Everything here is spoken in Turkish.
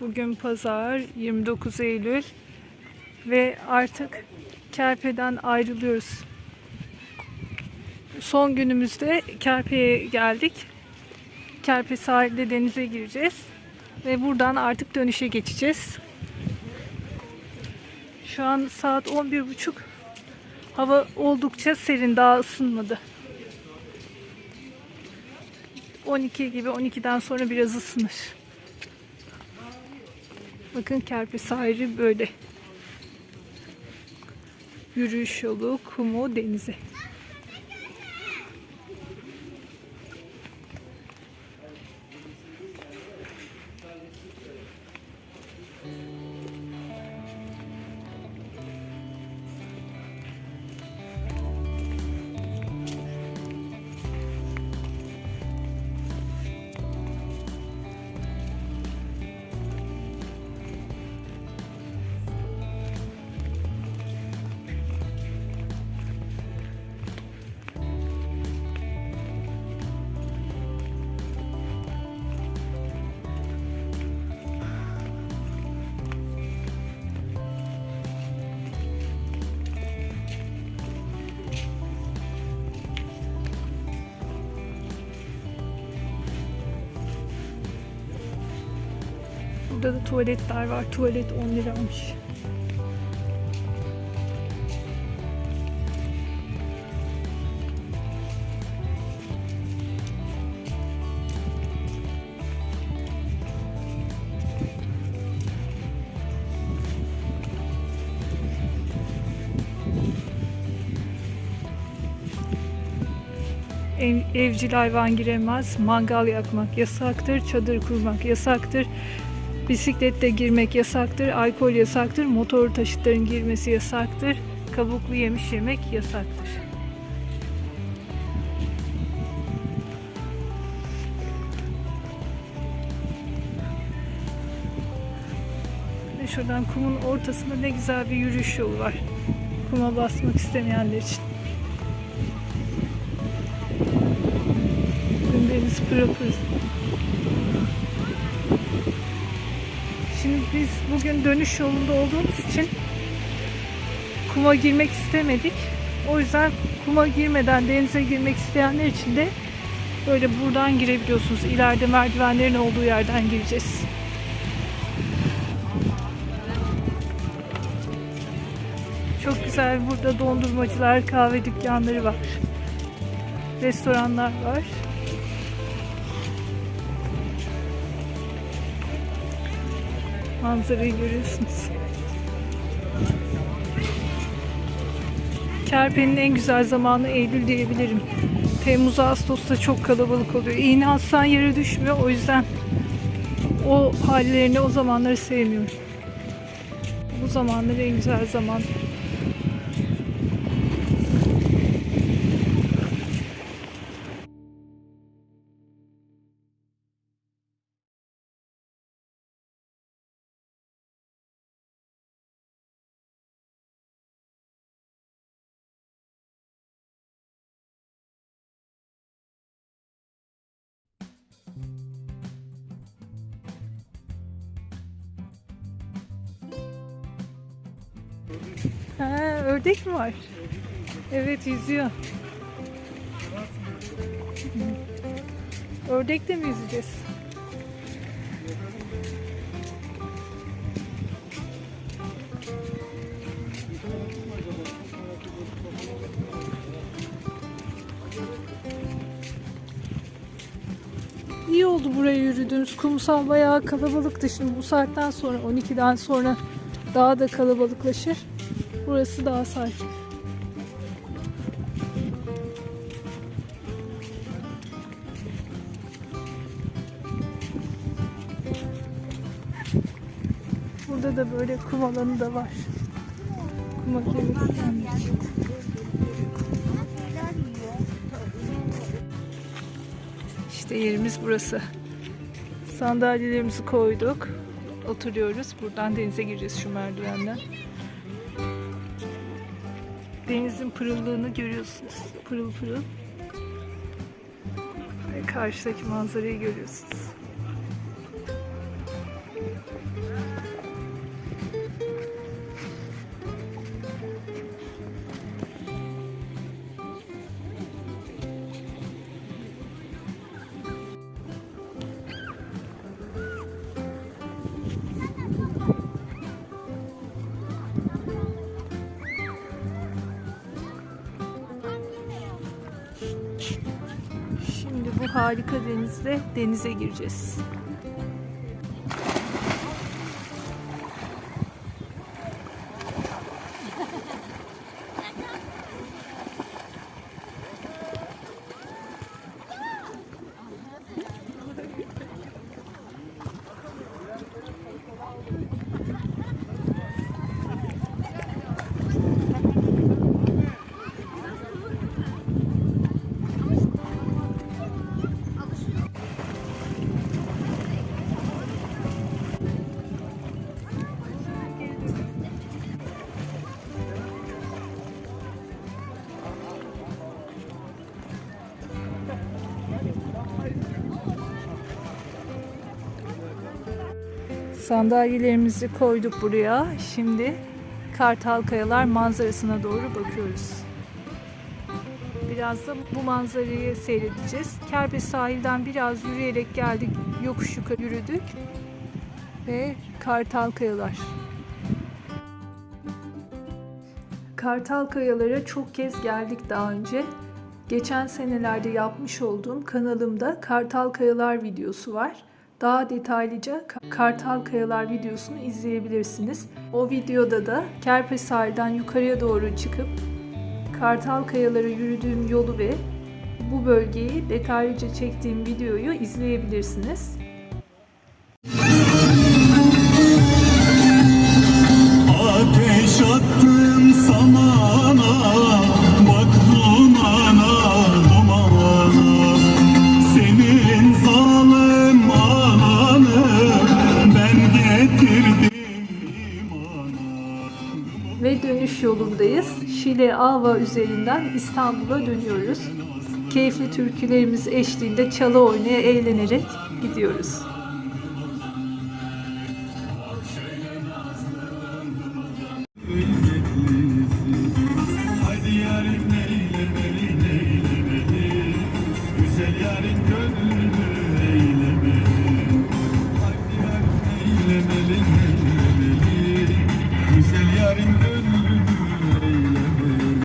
Bugün pazar 29 Eylül ve artık Kerpe'den ayrılıyoruz. Son günümüzde Kerpe'ye geldik. Kerpe sahilde denize gireceğiz ve buradan artık dönüşe geçeceğiz. Şu an saat 11.30. Hava oldukça serin, daha ısınmadı. 12 gibi 12'den sonra biraz ısınır. Bakın Kerpe sahili böyle. Yürüyüş yolu, kumu, denize. Burada da tuvaletler var. Tuvalet 10 liraymış. Ev, evcil hayvan giremez. Mangal yakmak yasaktır. Çadır kurmak yasaktır. Bisikletle girmek yasaktır. Alkol yasaktır. Motor taşıtların girmesi yasaktır. Kabuklu yemiş yemek yasaktır. Ve şuradan kumun ortasında ne güzel bir yürüyüş yolu var. Kuma basmak istemeyenler için. Bugün deniz pırıl pırıl. Şimdi biz bugün dönüş yolunda olduğumuz için kuma girmek istemedik. O yüzden kuma girmeden denize girmek isteyenler için de böyle buradan girebiliyorsunuz. İleride merdivenlerin olduğu yerden gireceğiz. Çok güzel burada dondurmacılar, kahve dükkanları var. Restoranlar var. Manzarayı görüyorsunuz. Kerpe'nin en güzel zamanı Eylül diyebilirim. Temmuz Ağustos'ta çok kalabalık oluyor. İğne atsan yere düşmüyor. O yüzden o hallerini o zamanları sevmiyorum. Bu zamanları en güzel zaman. Ha, ördek mi var? Evet yüzüyor. Ördekle mi yüzeceğiz? İyi oldu buraya yürüdüğümüz. Kumsal bayağı kalabalıktı. Şimdi bu saatten sonra 12'den sonra daha da kalabalıklaşır. Burası daha sakin. Burada da böyle kum alanı da var. İsteyenler için. İşte yerimiz burası. Sandalyelerimizi koyduk. Oturuyoruz. Buradan denize gireceğiz şu merdivenden. Denizin pırıllığını görüyorsunuz. Pırıl pırıl. Ve karşıdaki manzarayı görüyorsunuz. Şimdi bu harika denizde denize gireceğiz. Sandalyelerimizi koyduk buraya. Şimdi Kartal Kayalar manzarasına doğru bakıyoruz. Biraz da bu manzarayı seyredeceğiz. Kerpe sahilden biraz yürüyerek geldik. Yokuş yukarı yürüdük. Ve Kartal Kayalar. Kartal Kayalara çok kez geldik daha önce. Geçen senelerde yapmış olduğum kanalımda Kartal Kayalar videosu var. Daha detaylıca Ka- Kartal Kayalar videosunu izleyebilirsiniz. O videoda da Kerpe sahilden yukarıya doğru çıkıp Kartal Kayalara yürüdüğüm yolu ve bu bölgeyi detaylıca çektiğim videoyu izleyebilirsiniz. Ateş attım samana Alva üzerinden İstanbul'a dönüyoruz. Keyifli türkülerimiz eşliğinde çalı oynaya eğlenerek gidiyoruz.